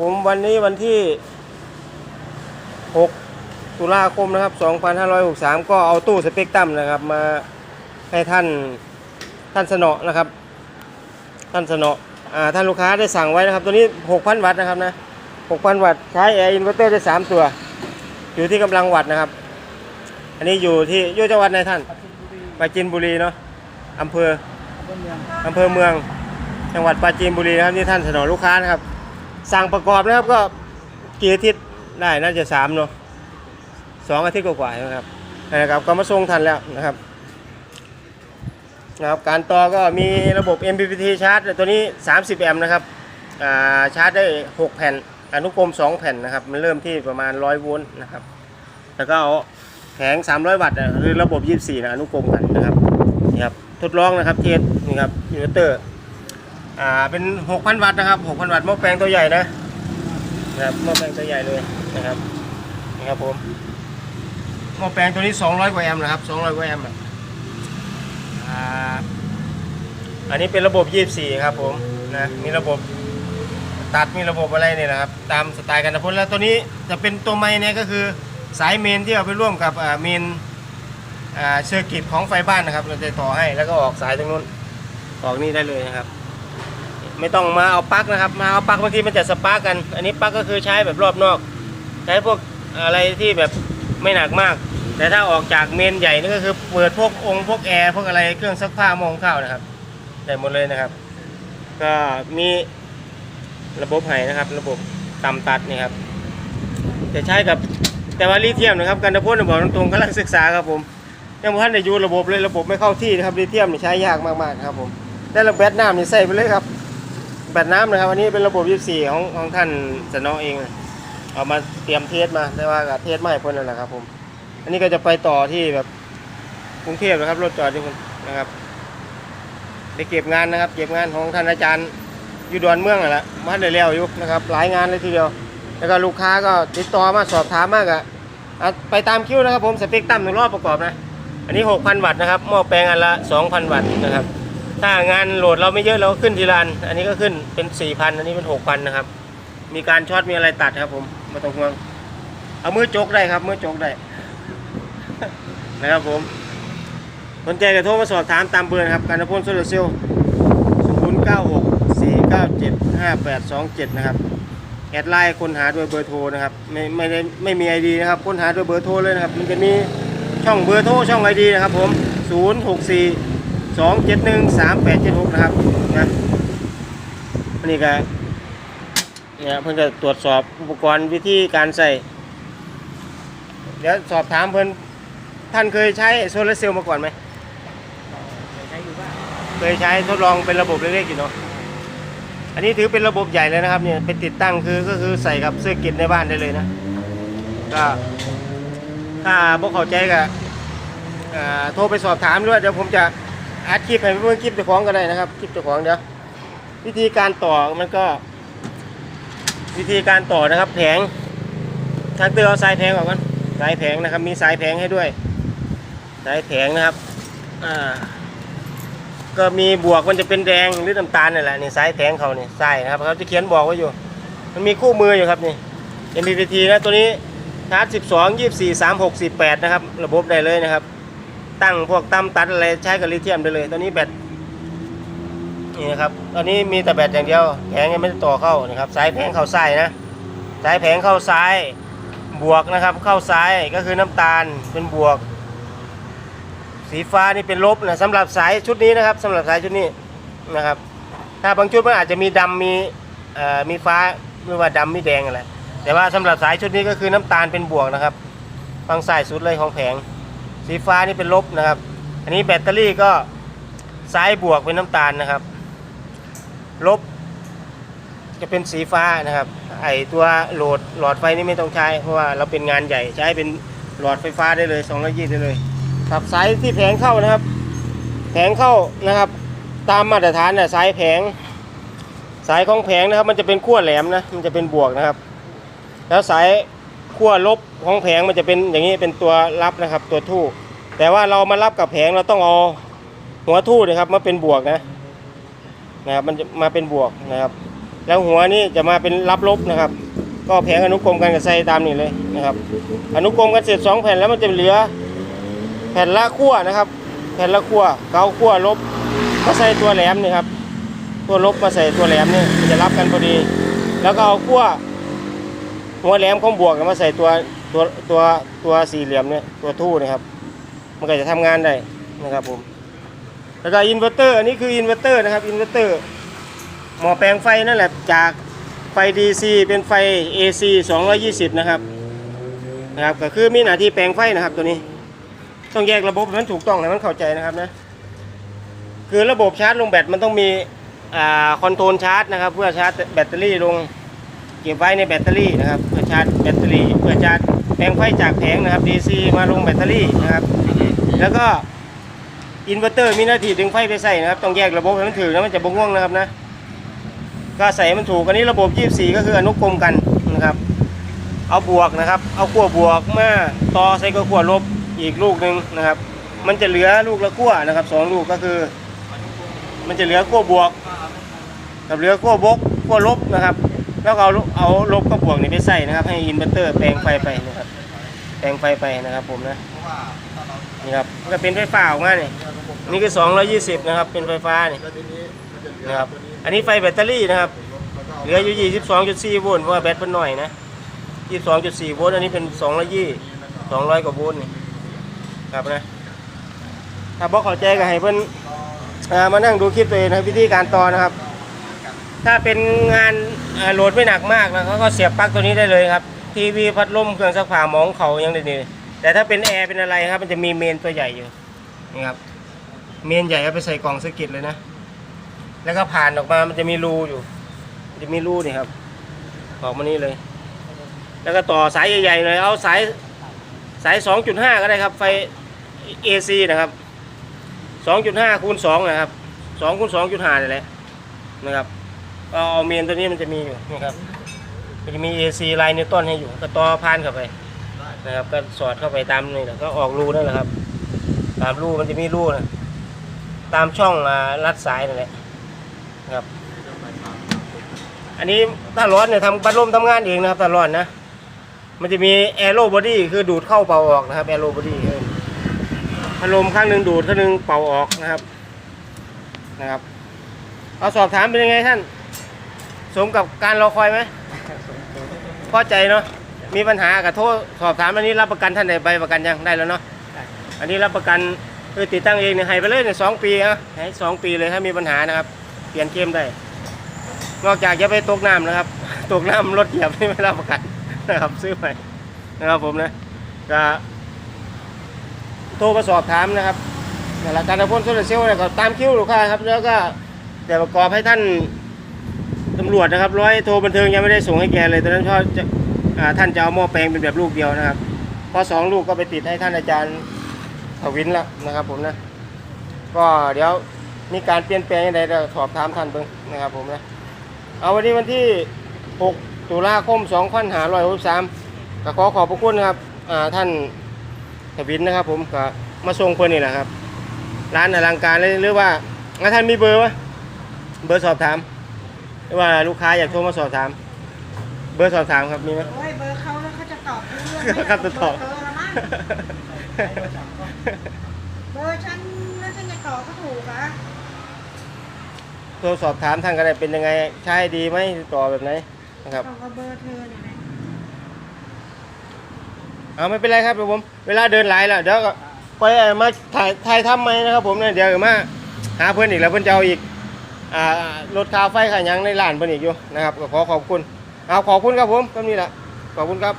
ผมวันนี้วันที่ 6 ตุลาคมนะครับ 2563 ก็เอาตู้สเปกตรัมนะครับ มาให้ท่านท่านสนอนะครับ ท่านสนออ่าท่านลูกค้าได้สั่งไว้นะครับ ตัวนี้ 6,000 วัตต์นะครับนะ 6,000 วัตต์ใช้แอร์อินเวอร์เตอร์ได้ 3 ตัว อยู่ที่กำลังวัตต์นะครับ อันนี้อยู่ที่อยุจังหวัดไหนท่านปราจีนบุรีเนาะอำเภออำเภอเมือง จังหวัดปราจีนบุรีนะครับนี่ท่านสนองลูกค้านะครับ สั่งประกอบนะครับก็กี่อาทิตย์ได้น่าจะสามเนาะสองอาทิตย์กว่าๆนะครับนะครับ ก็มาส่งทันแล้วนะครับนะครับ การต่อก็มีระบบ MPPT ชาร์จตัวนี้ 30 แอมป์นะครับอ่าชาร์จได้ 6 แผ่น อนุกรม 2 แผ่นนะครับ มันเริ่มที่ประมาณ 100 โวลต์นะครับ แล้วก็เอาแผง 300 วัตต์อะคือระบบ 24 นะอนุกรมกันนะครับนี่ครับ ทดลองนะครับเทสนี่ครับอินเวอร์เตอร์ อ่าเป็น 6,000 วัตต์นะครับ 6,000 วัตต์หม้อแปลงตัวใหญ่นะนะครับหม้อแปลงตัวใหญ่เลยนะครับนี่ครับผมหม้อแปลงตัวนี้ 200 กว่าแอมป์นะครับ 200 กว่าแอมป์อ่าอันนี้เป็นระบบ 24 ครับผมนะมีระบบตัดมีระบบอะไรเนี่ยนะครับ ตามสไตล์กันนะพลแล้วตัวนี้จะเป็นตัวไม้เนี่ยก็คือสายเมนที่เอาไปร่วมกับอ่าเมนอ่าเซอร์กิตของไฟบ้านนะครับ เราจะต่อให้แล้วก็ออกสายตรงนู้นออกนี่ได้เลยนะครับ ไม่ต้องมาเอาปลั๊กนะครับ มาเอาปลั๊กบางทีมันจะสปาร์กกัน อันนี้ปลั๊กก็คือใช้แบบรอบนอก ใช้พวกอะไรที่แบบไม่หนักมาก แต่ถ้าออกจากเมนใหญ่นี่ก็คือเปิดพวกองค์พวกแอร์พวกอะไรเครื่องซักผ้ามองข้าวนะครับได้หมดเลยนะครับ ก็มีระบบไห้นะครับ ระบบต่ำตัดนี่ครับจะใช้กับแต่ว่าลิเทียมนะครับ การตะพ่นบอกตรงๆกำลังศึกษาครับผมยังไม่ทันได้อยูระบบเลยระบบไม่เข้าที่นะครับลิเทียมนี่ใช้ยากมากๆครับผมแต่ระเบิดน้ำนี่ใส่ไปเลยครับ แบตน้ำนะครับ อันนี้เป็นระบบ 24 ของของท่านสนอเอง เอามาเตรียมเทสมาได้ว่ากับเทสมาให้เพิ่นนั่นะครับ ผม อันนี้ก็จะไปต่อที่แบบกรุงเทพนะครับรถจอดที่คุณนะครับไปเก็บงานนะครับ เก็บงานของท่านอาจารย์อยู่ดอนเมืองนั่นแหละมาได้แล้วอยู่นะครับ หลายงานเลยทีเดียว แล้วก็ลูกค้าก็ติดต่อมาสอบถามมากอะ่ะไปตามคิวนะครับ ผมสเปกตรัมหนึ่งรอบประกอบนะ อันนี้ 6,000 วัตต์นะครับหม้อแปลงอันละ 2,000 วัตต์นะครับ ถ้างานโหลดเราไม่เยอะเราก็ขึ้นทีละอัน อันนี้ก็ขึ้นเป็น4,000อันนี้เป็น6,000นนะครับ มีการช็อตมีอะไรตัดครับ ผมไม่ต้องห่วง เอามือจกได้ครับมือจกได้ นะครับผมสนใจก็โทรมาสอบถามตามเบอร์ครับการพลโซลาร์เซลล์096 497 5827 นะครับ แอดไลน์ค้นหาด้วยเบอร์โทรนะครับ ไม่ไม่ได้ไม่มีไอดีนะครับค้นหาด้วยเบอร์โทรเลยนะครับ มันจะมีช่องเบอร์โทรช่องไอดีนะครับผม 064 สองเจ็ดหนึ่งสามแปดเจ็ดหกนะครับนะอันนี้ก็เนี่ยเพิ่นจะตรวจสอบอุปกรณ์วิธีการใส่เดี๋ยวสอบถามเพิ่นท่านเคยใช้โซลาร์เซลล์มาก่อนไหมใช้อยู่บ้างเคยใช้ทดลองเป็นระบบเล็กๆอยู่เนาะอันนี้ถือเป็นระบบใหญ่เลยนะครับเนี่ยเป็นติดตั้งคือก็คือใส่กับเสื้อกิจในบ้านได้เลยนะก็ถ้าบ่เข้าใจก็อ่าโทรไปสอบถามด้วยเดี๋ยวผมจะ อัดคลิปให้เพื่อนคลิปเจ้าของก็ได้นะครับคลิปเจ้าของเดี๋ยววิธีการต่อมันก็ วิธีการต่อนะครับ แผงทางเตือเอาสายแผงออกกันสายแผงนะครับ มีสายแผงให้ด้วย สายแผงนะครับอ่าก็มีบวกมันจะเป็นแดงหรือน้ำตาลนี่แหละนี่สายแผงเขานี่ใส่นะครับเขาจะเขียนบอกไว้อยู่ มันมีคู่มืออยู่ครับนี่ MPPT นะตัวนี้ชาร์จ12 24 36 48 นะครับ ระบบได้เลยนะครับ ตั้งพวกตั้มตัดอะไรใช้กับลิเธียมได้เลยตัวนี้แบตนี่นะครับ ตอนนี้มีแต่แบตอย่างเดียวแผงยังไม่ได้ต่อเข้านะครับ สายแผงเข้าซ้ายนะ สายแผงเข้าซ้าย บวกนะครับ เข้าซ้ายก็คือน้ำตาลเป็นบวก สีฟ้านี่เป็นลบนะสำหรับสายชุดนี้นะครับสำหรับสายชุดนี้นะครับ ถ้าบางชุดมันอาจจะมีดำมีเอ่อมีฟ้าหรือว่าดำมีแดงอะไรแต่ว่าสำหรับสายชุดนี้ก็คือน้ำตาลเป็นบวกนะครับฝั่งซ้ายสุดเลยของแผง สีฟ้านี่เป็นลบนะครับ อันนี้แบตเตอรี่ก็ซ้ายบวกเป็นน้ำตาลนะครับ ลบ จะเป็นสีฟ้านะครับ ไอตัวโหลดหลอดไฟนี่ไม่ต้องใช้ เพราะว่าเราเป็นงานใหญ่ใช้เป็นหลอดไฟฟ้าได้เลย220ได้เลยครับสายที่แผงเข้านะครับ แผงเข้านะครับ ตามมาตรฐานน่ะสายแผง สายของแผงนะครับ มันจะเป็นขั้วแหลมนะมันจะเป็นบวกนะครับ แล้วสาย ขั้วลบของแผงมันจะเป็นอย่างนี้เป็นตัวรับนะครับ ตัวทู่แต่ว่าเรามารับกับแผงเราต้องเอาหัวทู่นะครับมาเป็นบวกนะนะครับมันจะมาเป็นบวกนะครับ แล้วหัวนี่จะมาเป็นรับลบนะครับ ก็แผงอนุกรมกันกับไซตามนี้เลยนะครับ อนุกรมกันเสร็จสองแผ่นแล้วมันจะเหลือ แผ่นละขั้วนะครับ แผ่นละขั้วเกาขั้วลบมาใส่ตัวแหลมนี่ครับตัวลบมาใส่ตัวแหลมนี่มันจะรับกันพอดี แล้วก็เอาขั้ว หัวแหลมของบวกมาใส่ตัวตัวตัวตัวสี่เหลี่ยมเนี่ยตัวทู่นะครับ มันก็จะทำงานได้นะครับผมแล้วก็อินเวอร์เตอร์อันนี้คืออินเวอร์เตอร์นะครับอินเวอร์เตอร์หม้อแปลงไฟนั่นแหละจากไฟ DC เป็นไฟ AC 220 นะครับนะครับก็คือมีหน้าที่แปลงไฟนะครับตัวนี้ ต้องแยกระบบให้มันถูกต้องให้มันเข้าใจนะครับนะคือระบบชาร์จลงแบตมันต้องมีอ่าคอนโทรลชาร์จนะครับ เพื่อชาร์จแบตเตอรี่ลง เก็บไว้ในแบตเตอรี่นะครับเพื่อชาร์จแบตเตอรี่เพื่อชาร์จแปลงไฟจากแผงนะครับ DC มาลงแบตเตอรี่นะครับ แล้วก็อินเวอร์เตอร์มีหน้าที่ดึงไฟไปใส่นะครับต้องแยกระบบให้มันถือแล้วมันจะบงง่วงนะครับนะก็ใส่ให้มันถูกอันนี้ระบบ 24 ก็คืออนุกรมกันนะครับ เอาบวกนะครับ เอาขั้วบวกมาต่อใส่กับขั้วลบอีกลูกหนึ่งนะครับ มันจะเหลือลูกละขั้วนะครับสองลูกก็คือ มันจะเหลือขั้วบวก กับเหลือขั้วบกขั้วลบนะครับ แล้วเอาเอาลบกับบวกนี่ไปใส่นะครับ ให้อินเวอร์เตอร์แปลงไฟไปนะครับ แปลงไฟไปนะครับผมนะนี่ครับมันก็เป็นไฟฟ้าออกมาเนี่ยนี่คือ 220 นะครับ เป็นไฟฟ้านี่นะครับ อันนี้ไฟแบตเตอรี่นะครับ เหลืออยู่ 22.4 โวลต์เพราะว่าแบตมันหน่อยนะ 22.4 โวลต์ อันนี้เป็น220 200 กว่าโวลต์นี่ครับนะ ถ้าบอกเข้าใจก็ให้เพิ่อ่อมานั่งดูคลิปตัวเองนะวิธีการต่อนะครับ ถ้าเป็นงานโหลดไม่หนักมากนะเขาก็เสียบปลั๊กตัวนี้ได้เลยครับ ทีวีพัดลมเครื่องซักผ้ามองเขายังได้นี่แต่ถ้าเป็นแอร์เป็นอะไรครับ มันจะมีเมนตัวใหญ่อยู่นี่ครับ เมนใหญ่เอาไปใส่กล่องสกิตเลยนะ แล้วก็ผ่านออกมามันจะมีรูอยู่ มันจะมีรูนี่ครับออกมานี่เลย แล้วก็ต่อสายใหญ่ๆเลยเอาสายสาย 2.5 ก็ได้ครับ ไฟ AC นะครับ 2.5คูณ2นะครับ2คูณ2.5นี่แหละนะครับ เอาเมนตัวนี้มันจะมีอยู่นะครับมันจะมี AC ไลน์นิวตันให้อยู่ก็ต่อผ่านเข้าไปนะครับก็สอดเข้าไปตามนี่แหละก็ออกรูนั่นแหละครับ ตามรูมันจะมีรูนะตามช่องรัดสายนั่นแหละนะครับ อันนี้ถ้าร้อนเนี่ยทำบัดลมทำงานเองนะครับถ้าร้อนนะมันจะมีแอโรบอดี้คือดูดเข้าเป่าออกนะครับแอโรบอดี้พัดลมข้างหนึ่งดูดข้างหนึ่งเป่าออกนะครับนะครับ เอาสอบถามเป็นยังไงท่าน สมกับการรอคอยไหมพอใจเนาะมีปัญหากับโทษสอบถามอันนี้รับประกันท่านได้ใบประกันยังได้แล้วเนาะอันนี้รับประกันคือติดตั้งเองเนี่ยให้ไปเลยเนี่ยสองปีนะให้สองปีเลยถ้ามีปัญหานะครับ เปลี่ยนเข้มได้ นอกจากจะไปตกน้ำนะครับ ตกน้ำรถเหยียบไม่รับประกันนะครับ ซื้อไปนะครับผมนะก็โทรมาสอบถามนะครับหละการพ่นโซลาเซลล์เนี่ยก็ตามคิวลูกค้าครับ แล้วก็แต่ประกอบให้ท่านำรวจนะครับร้อยโทรบันเทิงยังไม่ได้ส่งให้แกเลยตอนนั้นพ่อจะท่านจะเอาหม้อแปลงเป็นแบบลูกเดียวนะครับพอสองลูกก็ไปติดให้ท่านอาจารย์ถวินแล้วนะครับผมนะก็เดี๋ยวมีการเปลี่ยนแปลงยังไงเดี๋ยวสอบถามท่านเบิ่งนะครับผมนะเอาวันนี้วันที่ 6 ตุลาคม 2563ก็ขอขอบพระคุณนะครับท่านทวินนะครับผมก็มาส่งเพื่อนนี่แหละครับ ร้านอลังการเลยหรือว่า ท่านมีเบอร์ไหมเบอร์สอบถาม หรือว่าลูกค้าอยากโทรมาสอบถาม เบอร์สอบถามครับมีไหม โอ้ยเบอร์เขาแล้วเขาจะตอบรู้เรื่องไหมครับจะตอบ เบอร์ละมั้งเบอร์ฉันแล้วฉันจะตอบก็ถูกอะโทรสอบถามท่านก็ได้เป็นยังไง ใช้ดีไหมต่อแบบไหนนะครับ ตอบกับเบอร์เธอเนี่ยนะเอาไม่เป็นไรครับเดี๋ยวผมเวลาเดินหลายแล้วเดี๋ยวก็ไปเอามาถ่ายถ่ายทำไหมนะครับผมเนี่ยเดี๋ยวมาหาเพื่อนอีกแล้วเพื่อนจะเอาอีก อ่ารถคาไฟขายังในร้านเพิ่นอีกอยู่นะครับก็ขอขอบคุณเอาขอบคุณครับผมก็นี่แหละขอบคุณครับ